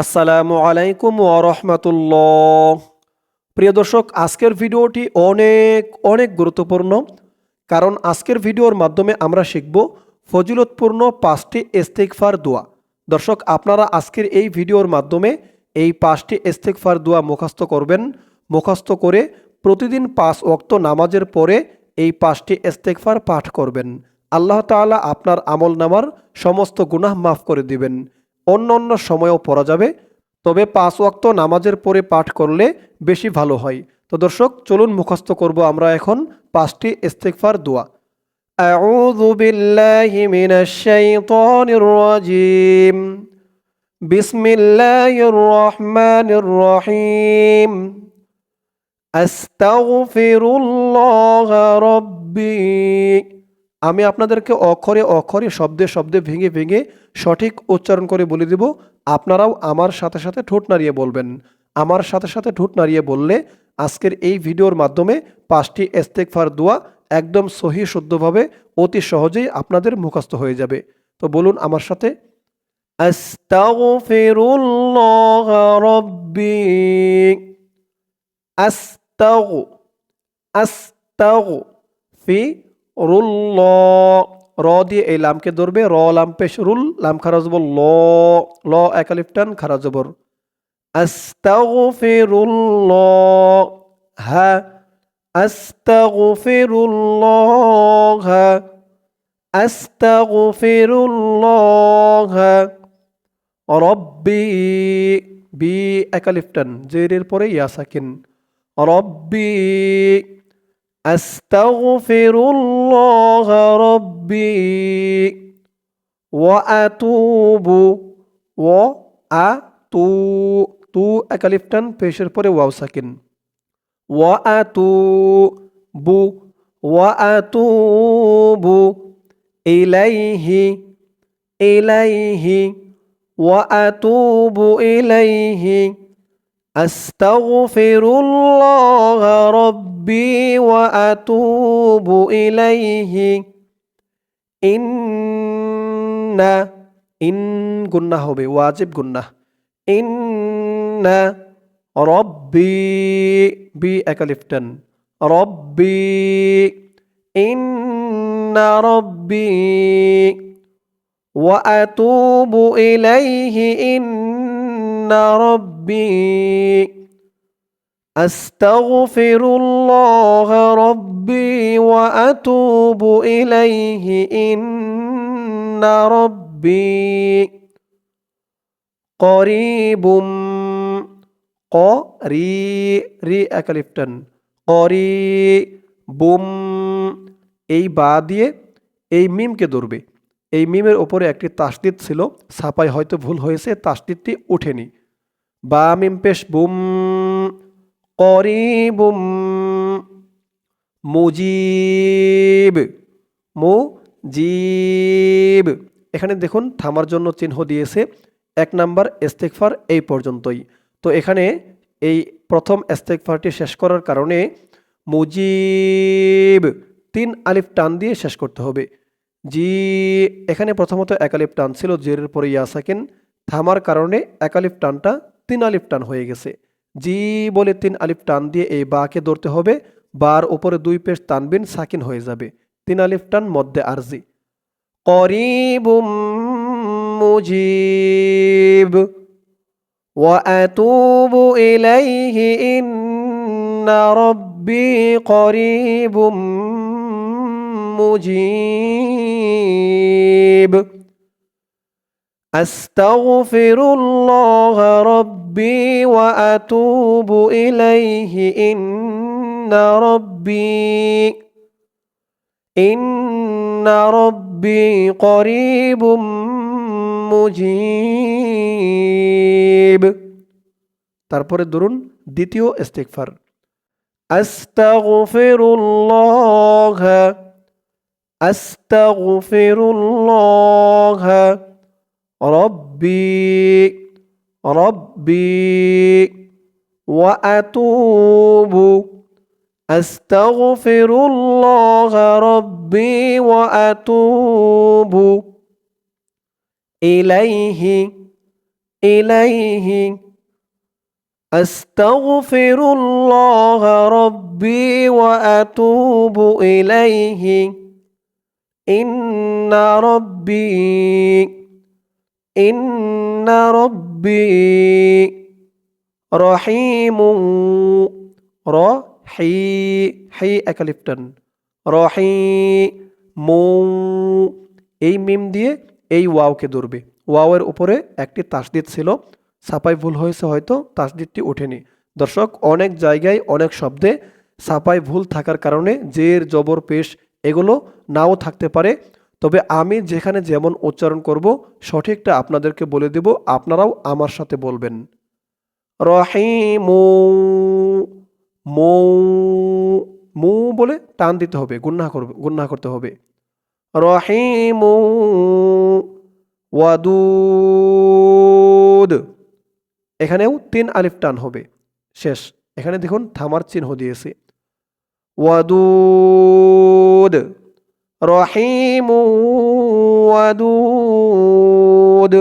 আসসালামু আলাইকুম ওরহমতুল্লাহ প্রিয় দর্শক, আজকের ভিডিওটি অনেক অনেক গুরুত্বপূর্ণ, কারণ আজকের ভিডিওর মাধ্যমে আমরা শিখব ফজিলতপূর্ণ পাঁচটি ইস্তেকফার দোয়া। দর্শক, আপনারা আজকের এই ভিডিওর মাধ্যমে এই পাঁচটি ইস্তেকফার দোয়া মুখস্থ করবেন। মুখস্থ করে প্রতিদিন পাঁচ ওক্ত নামাজের পরে এই পাঁচটি ইস্তেকফার পাঠ করবেন। আল্লাহ তাআলা আপনার আমল নামার সমস্ত গুনাহ মাফ করে দিবেন। অন্য অন্য সময়েও পড়া যাবে তবে পাঁচ ওয়াক্ত নামাজের পরে পাঠ করলে বেশি ভালো হয় তো দর্শক চলুন মুখস্থ করব আমরা এখন পাঁচটি ইস্তেকফার দোয়া أعوذ بالله من الشيطان الرجيم بسم الله الرحمن الرحيم أستغفر الله ربي আমি আপনাদেরকে অক্ষরে অক্ষরে, শব্দে শব্দে, ভেঙে ভেঙে সঠিক উচ্চারণ করে বলে দিব। আপনারাও আমার সাথে সাথে ঠোঁট নাড়িয়ে বলবেন। আমার সাথে সাথে ঠোঁট নাড়িয়ে বললে আজকের এই ভিডিওর মাধ্যমে পাঁচটি ইস্তেকফার দোয়া একদম সহি শুদ্ধভাবে অতি সহজেই আপনাদের মুখস্থ হয়ে যাবে। তো বলুন আমার সাথে আস্তাগ আস্তাগ ফি রুল ল র দিয়ে এই লামকে ধরবে, র লাম পেশ, রুল, লাম খারা জবর ল ল একালিফটান খারা জবর আস্তাগফিরুল্লাহ হা আস্তাগফিরুল্লাহ আস্তাগফিরুল্লাহ রব্বি, বি একালিফটান জেরের পরে ইয়া সাকিন, রব্বি أستغفر الله ربي وأتوب وأتو তু একালিফটান পেশের পরে ওয়াও সাকিন ওয়াতুবু ওয়াতুবু ইলাইহি ইলাইহি ওয়াতুবু ইলাইহি أستغفر الله ربي وأتوب إليه إن إن قلنا هو واجب قلنا إن ربي بي أكلفتن ربي إن ربي وأتوب إليه إن ربي أستغفر الله ربي وأتوب إليه إن ربي قريب قري রি একালিফটান করি বুম এই বা দিয়ে এই মিমকে ধরবে এই মিমের ওপরে একটি তাসদিদ ছিল ছাপায় হয়তো ভুল হয়েছে তাসদিদটি ওঠেনি বা মিম পেশ বুম, করিবুম, মুজিব মুজিব। এখানে দেখুন, থামার জন্য চিহ্ন দিয়েছে। এক নাম্বার ইস্তেকফার এই পর্যন্তই। তো এখানে এই প্রথম ইস্তেকফারটি শেষ করার কারণে মুজিব, তিন আলিফ টান দিয়ে শেষ করতে হবে। জি, এখানে প্রথমত একালিফ টান ছিল, জেরের পরে ইয়া সাকিন থামার কারণে একালিফ টানটা তিন আলিফ টান হয়ে গেছে জি বলে তিন আলিফ টান দিয়ে এই বাকে ধরতে হবে বার উপরে দুই পেশ তানবিন সাকিন হয়ে যাবে তিন আলিফ টান মধ্যে আরজি করিবুম মুজিব وأتوب إليه إن ربي قريب مجيب أستغفر الله ربي وأتوب إليه إن ربي إن ربي قريب মুজিব তারপরে ধরুন দ্বিতীয় ইস্তেকফার আস্তাগফিরুল্লাহ আস্তাগফিরুল্লাহ রব্বি ربي وأتوب. أستغفر الله ربي وأتوب. إليه إليه. أستغفر الله ربي وأتوب إليه. إن ربي إن ربي. রব্বি রহিমু রহি হি একালিপ্টন রহি মু এই মিম দিয়ে এই ওয়াওকে ধরবে। ওয়াওয়ের উপরে একটি তাসদিদ ছিল সাপাই ভুল হয়েছে হয়তো, তাসদিদটি ওঠেনি। দর্শক, অনেক জায়গায় অনেক শব্দে সাপাই ভুল থাকার কারণে, জের, জবর, পেশ, এগুলো নাও থাকতে পারে। তবে আমি যেখানে যেমন উচ্চারণ করব, সঠিকটা আপনাদেরকে বলে দেব, আপনারাও আমার সাথে বলবেন। রহিমু, মৌ, মু বলে টান দিতে হবে গুন্না করবে গুন্না করতে হবে। রহিমু, ওয়াদুদ। এখানেও তিন আলিফ টান হবে, শেষ। এখানে দেখুন, থামার চিহ্ন দিয়েছে। ওয়াদুদ। রহিমু ওয়াদুদ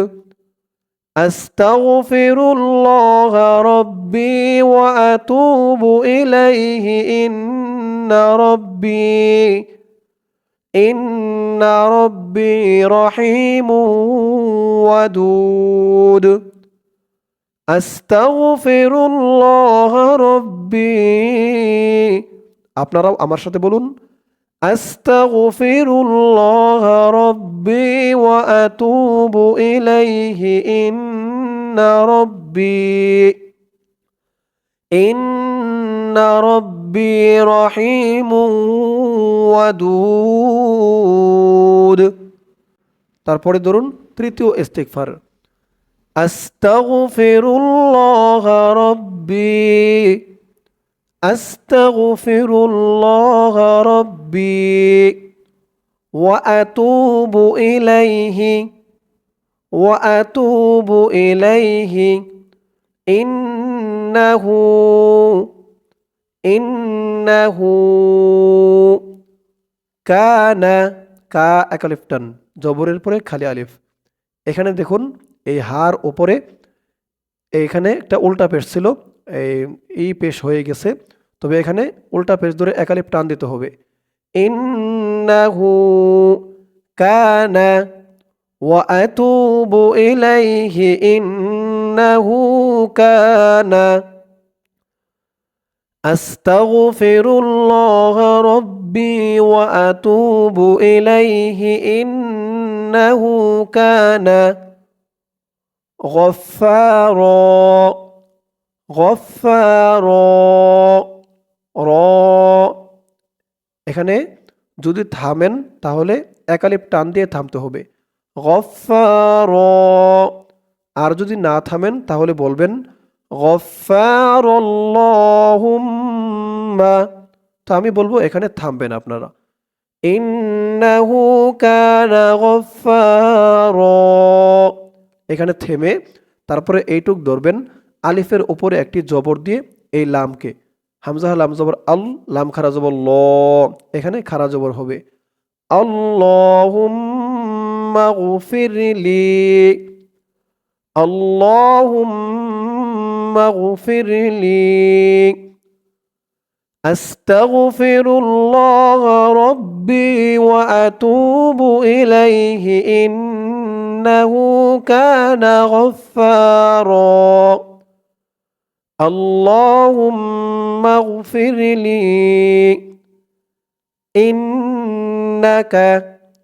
أستغفر الله ربي وأتوب إليه إن ربي إن ربي رحيم ودود أستغفر الله ربي আপনারাও আমার সাথে বলুন أستغفر الله ربي وأتوب إليه إن ربي إن ربي رحيم ودود তারপরে ধরুন তৃতীয় ইস্তিগফার আস্তাগফিরুল্লাহ রব্বি أستغفر الله ربي وأتوب إليه وأتوب إليه إنه إنه كان কা একালিফটান জবরের পরে খালি আলিফ এখানে দেখুন এই হার ওপরে এইখানে একটা উল্টা পেশ ছিল এই এই পেশ হয়ে গেছে তবে এখানে উল্টা পেশ ধরে একালিপ টান দিতে হবে ইন্নাহু কানা ওয়া আতুবু ইলাইহি ইন্নাহু কানা أستغفر الله ربي وأتوب إليه إنه كان غفارا গফার, র, এখানে যদি থামেন তাহলে একালিপ টান দিয়ে থামতে হবে। গফার, আর যদি না থামেন তাহলে বলবেন গফার তো আমি বলব এখানে থামবেন আপনারা। ইন্নাহু কানা গফার, এখানে থেমে তারপরে এইটুক ধরবেন আলিফের উপরে একটি জবর দিয়ে এই লামকে হামজা লাম জবর আল লাম খারা জবর ল এখানে খারা জবর হবে আল্লাহুম্মা গফিরলি আল্লাহুম্মা গফিরলি أستغفر الله ربي وأتوب إليه إنه كان غفارا اللهم اغفر لي ইন্নাকা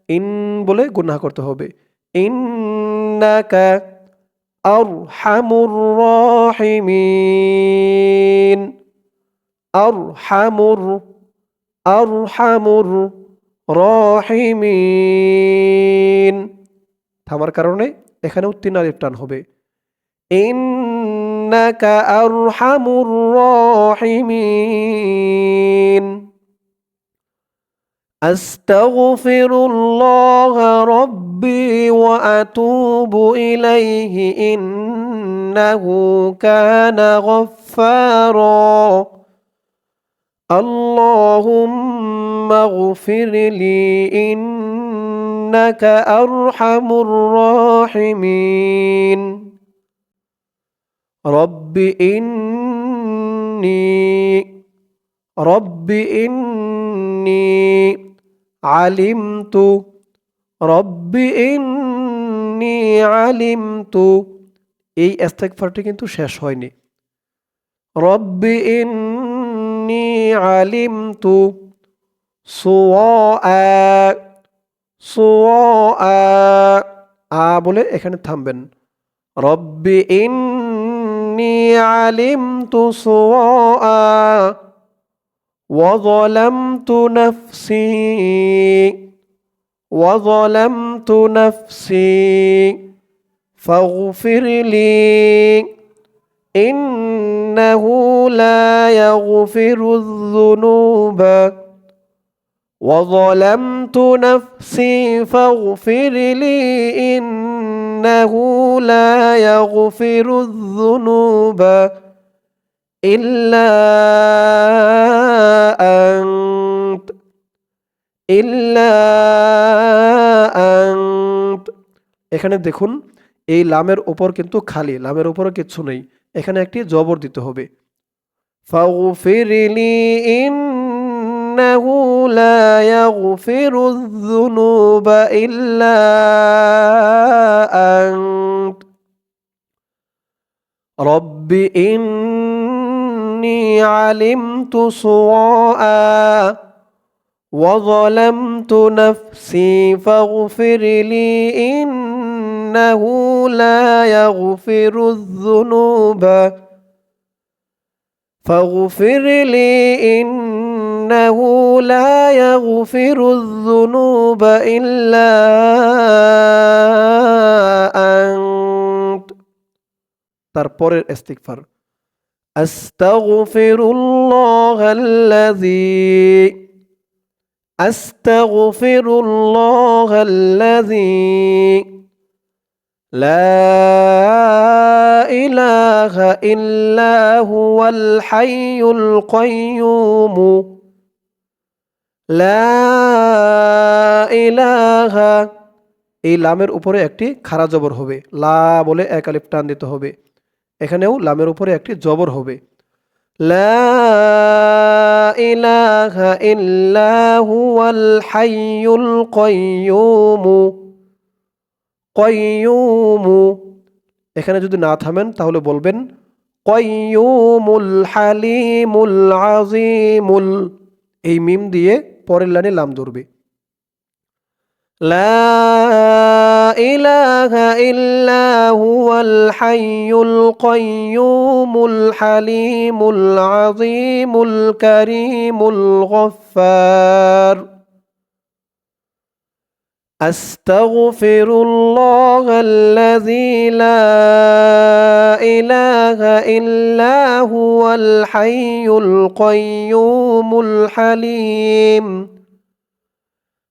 ইন বলে গুনাহ করতে হবে ইন্নাকা আরহামুর রাহিমিন আরহামুর আরহামুর রাহিমিন থামার কারণে এখানেও তিন আলিফ টান হবে إنك أرحم الراحمين. أستغفر الله ربي وأتوب إليه إنه كان غفارا. اللهم اغفر لي إنك أرحم الراحمين. রব্বি ইন্নি রব্বি ইন্নি আলিমতু, রব্বি ইন্নি আলিমতু। এই ইস্তেগফারটি কিন্তু শেষ হয়নি। রব্বি ইন্নি আলিমতু সুআ সুআ আ বলে এখানে থামবেন। রব্বি إني علمت صواء وظلمت نفسي وظلمت نفسي فاغفر لي إنه لا يغفر الذنوب وظلمت نفسي فاغفر لي إن إنه لا يغفر الذنوب إلا أنت إلا أنت এখানে দেখুন এই লামের উপর কিন্তু খালি লামের উপরে কিচ্ছু নেই এখানে একটি জবর দিতে হবে فاغفر لي إنه لا يغفر الذنوب إلا أنت. رب إني علمت سواء وظلمت نفسي فاغفر لي إنه لا يغفر الذنوب. فاغفر لي إنه لا يغفر الذنوب إلا أنت তারপরের ইস্তিগফার আস্তাগফিরুল্লাহ الذي আস্তাগফিরুল্লাহ الذي لا إله إلا هو الحي القيوم ইলাহা এই লামের উপরে একটি খারা জবর হবে। লা বলে এক আলিফ টান দিতে হবে। এখানেও লামের উপরে একটি জবর হবে। এখানে যদি না থামেন তাহলে বলবেন কয়ুমুল হালিমুল আজিমুল এই মিম দিয়ে পরের লাইনে লাম ধরবে لا إله إلا هو الحي القيوم الحليم العظيم الكريم الغفار أستغفر الله الذي لا إله إلا هو الحي القيوم الحليم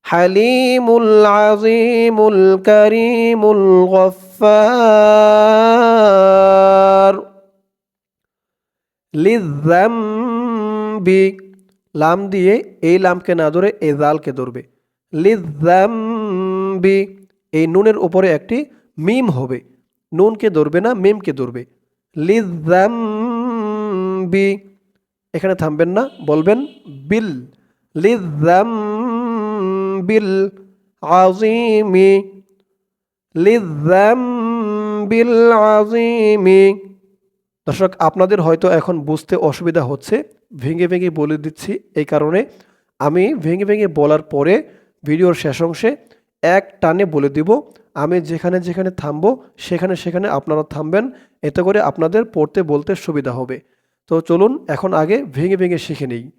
حليم العظيم الكريم الغفار للذنب লাম দিয়ে এই লামকে না ধরে এ জালকে ধরবে লিজাম্বি এই নুনের উপরে একটি মিম হবে নুনকে ধরবে না, মিমকে ধরবে। লিজাম্বি এখানে থামবেন না, বলবেন বিল। লিজাম্বিল আজিমি লিজাম্বিল আজিমি দর্শক, আপনাদের হয়তো এখন বুঝতে অসুবিধা হচ্ছে, ভেঙে ভেঙে বলে দিচ্ছি এই কারণে। আমি ভেঙে ভেঙে বলার পরে, ভিডিওর শেষ অংশে এক টানে বলে দিব আমি যেখানে যেখানে থামবো, সেখানে সেখানে আপনারা থামবেন। এতে করে আপনাদের পড়তে বলতে সুবিধা হবে। তো চলুন, এখন আগে ভেঙে ভেঙে শিখে নেই।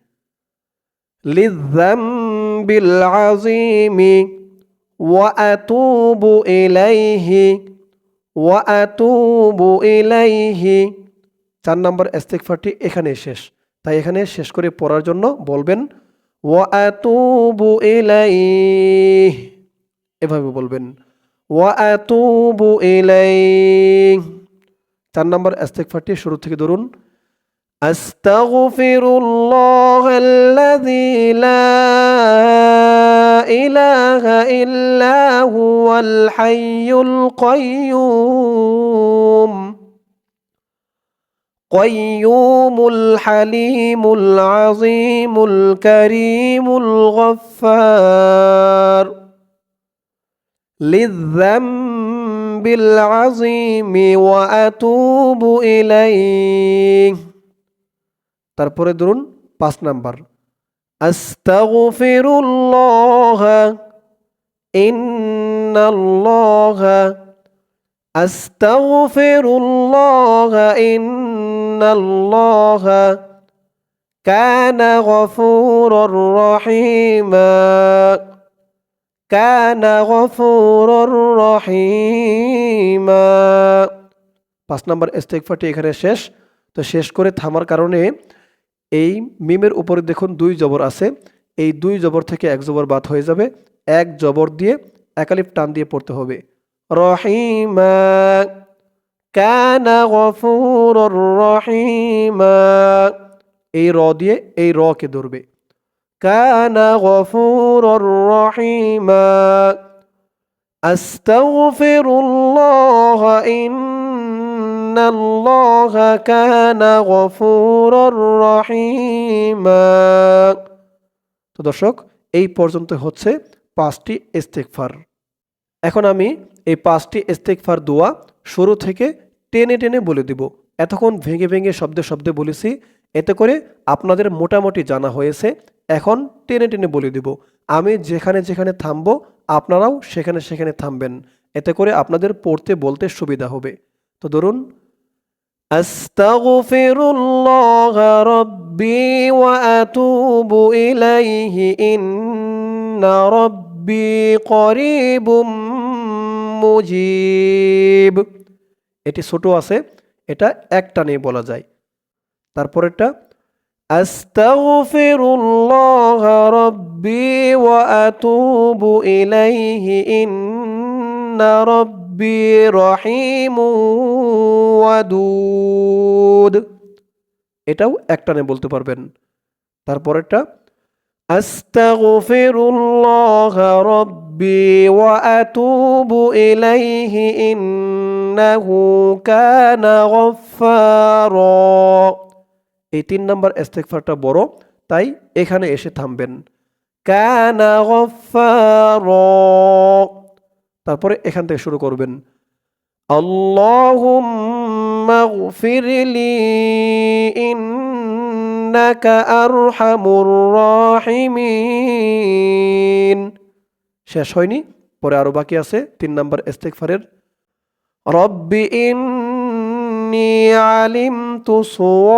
চার নম্বর ইস্তেগফারটি এখানে শেষ। তাই এখানে শেষ করে পড়ার জন্য বলবেন ওয়াতুবু ইলাইহি। এভাবে বলবেন। ওয়াতুবু ইলাইহি চার নম্বর ইস্তেগফারটি শুরু থেকে ধরুন أستغفر الله الذي لا إله إلا هو الحي القيوم قيوم الحليم العظيم الكريم الغفار للذنب العظيم وأتوب إليه তারপরে ধরুন পাঁচ নাম্বার আস্তাগফিরুল্লাহ ইন্নাল্লাহ আস্তাগফিরুল্লাহ ইন্নাল্লাহ কানা গফুরুর রহিমা কানা রহিমা। পাঁচ নম্বর ইস্তেগফারটি এখানে শেষ। তো শেষ করে থামার কারণে এই মিমের উপরে দেখুন দুই জবর আছে। এই দুই জবর থেকে এক জবর বাদ হয়ে যাবে। এক জবর দিয়ে একালিপ টান দিয়ে পড়তে হবে। রহিমা। কানা গফুরুর রহিমা। এই র দিয়ে এই র ধরবে কানা গফুরুর রহিমা আস্তাগফিরুল্লাহ ইন্নাল্লাহ কানা গফুরুর রহিমা তো দর্শক, এই পর্যন্ত হচ্ছে পাঁচটি ইস্তেগফার। এখন আমি এই পাঁচটি ইস্তেগফার দোয়া শুরু থেকে টেনে টেনে বলে দিব। এতক্ষণ ভেঙে ভেঙে শব্দে শব্দে বলেছি। এতে করে আপনাদের মোটামুটি জানা হয়েছে। এখন টেনে টেনে বলে দিব আমি যেখানে যেখানে থামবো আপনারাও সেখানে সেখানে থামবেন এতে করে আপনাদের পড়তে বলতে সুবিধা হবে তো ধরুন أستغفر الله ربي وأتوب إليه إن ربي قريب মুজিব এটি ছোট আছে এটা একটা নিয়ে বলা যায় তারপরেরটা আস্তাগফিরুল্লাহ রব্বি ওয়া আতুবু ইলাইহি ইন্না রব্বি রহিমু ওয়াদুদ এটাও একটানে বলতে পারবেন। তারপরেরটা আস্তাগফিরুল্লাহ রব্বি ওয়া আতুবু ইলাইহি ইন্নাহু কানা গফফারা এই তিন নম্বর ইস্তেগফারটা বড়, তাই এখানে এসে থামবেন। কানা তারপরে এখান থেকে শুরু করবেন। আল্লাহুম্মা গফিরলি, ইন্নাকা আরহামুর রাহিমিন। শেষ হয়নি, পরে আরও বাকি আছে তিন নম্বর ইস্তেগফারের। রব্বি ইন্নি আলিমতু সুআ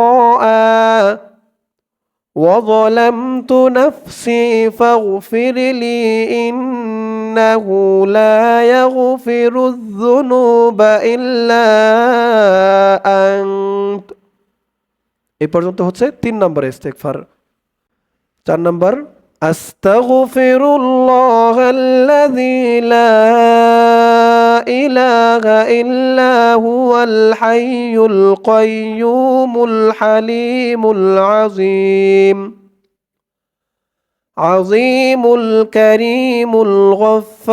وظلمت نفسي فاغفر لي إنه لا يغفر الذنوب إلا أنت এই পর্যন্ত হচ্ছে তিন নম্বর ইস্তেগফার চার নম্বর আস্তাগফিরুল্লাহ আল্লাযী লা ইলাহা ইল্লা হুয়াল হাইয়ুল কাইয়্যুমুল হালিমুল আযীম عظيم الكريم الغفار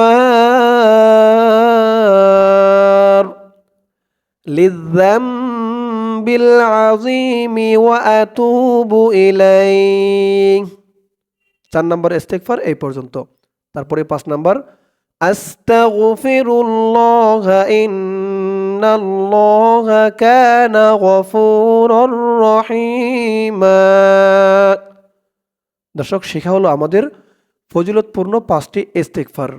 للذنب العظيم وأتوب إليه চার নম্বর ইস্তেগফার এই পর্যন্ত তারপরে পাঁচ নম্বর আস্তাগফিরুল্লাহ, ইন্নাল্লাহ কানা গফুরুর রহিমা। দর্শক, শেখা হলো আমাদের ফজিলতপূর্ণ পাঁচটি ইস্তেকফার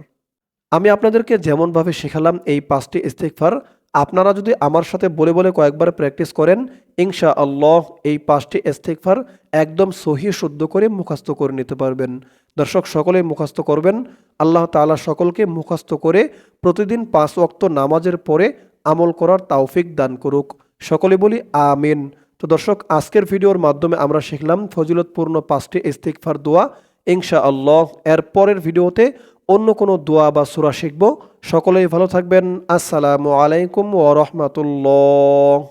আমি আপনাদেরকে যেমনভাবে শেখালাম এই পাঁচটি ইস্তেকফার আপনারা যদি আমার সাথে বলে বলে কয়েকবার প্র্যাকটিস করেন ইনশা আল্লাহ এই পাঁচটি ইস্তেকফার একদম সহি শুদ্ধ করে মুখস্থ করে নিতে পারবেন। দর্শক সকলে মুখস্থ করবেন। আল্লাহ তাআলা সকলকে মুখস্থ করে প্রতিদিন পাঁচ ওয়াক্ত নামাজের পরে আমল করার তাওফিক দান করুক। সকলে বলি আমিন। তো দর্শক, আজকের ভিডিওর মাধ্যমে আমরা শিখলাম ফজিলতপূর্ণ পাঁচটি ইস্তিকফার দোয়া। ইনশা আল্লাহ এর পরের ভিডিওতে অন্য কোনো দোয়া বা সুরা শিখব। সকলেই ভালো থাকবেন। আসসালামু আলাইকুম ওয়া রাহমাতুল্লাহ।